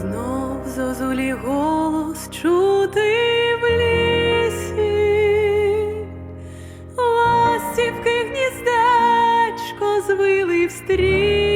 знов зозулі голос чути в лісі, ластівки гніздечко звили встрій.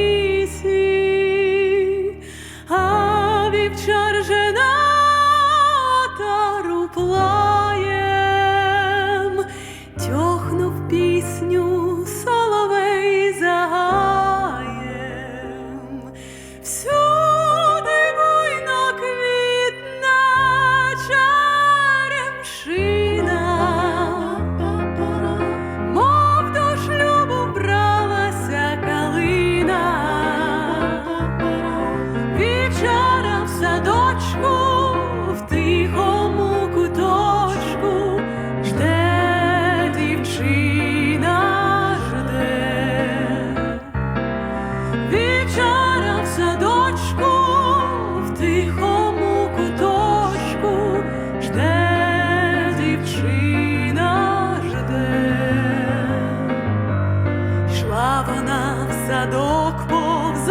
садок повз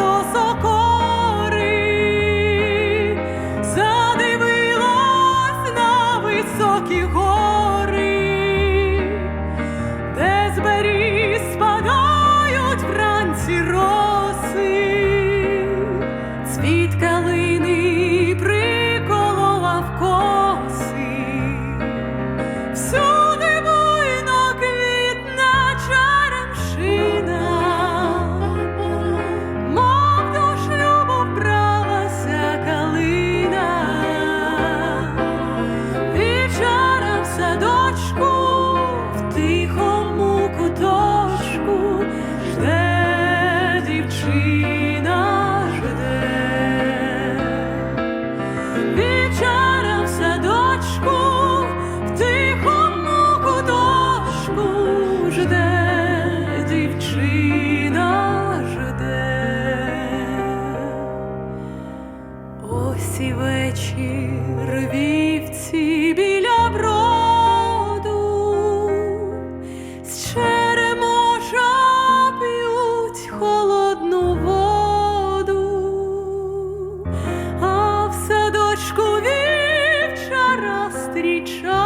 задивилась на високі гори, де збері спадають вранці роки. вечір вівці біля броду з черемоша п'ють холодну воду, а в садочку вівчара стріча.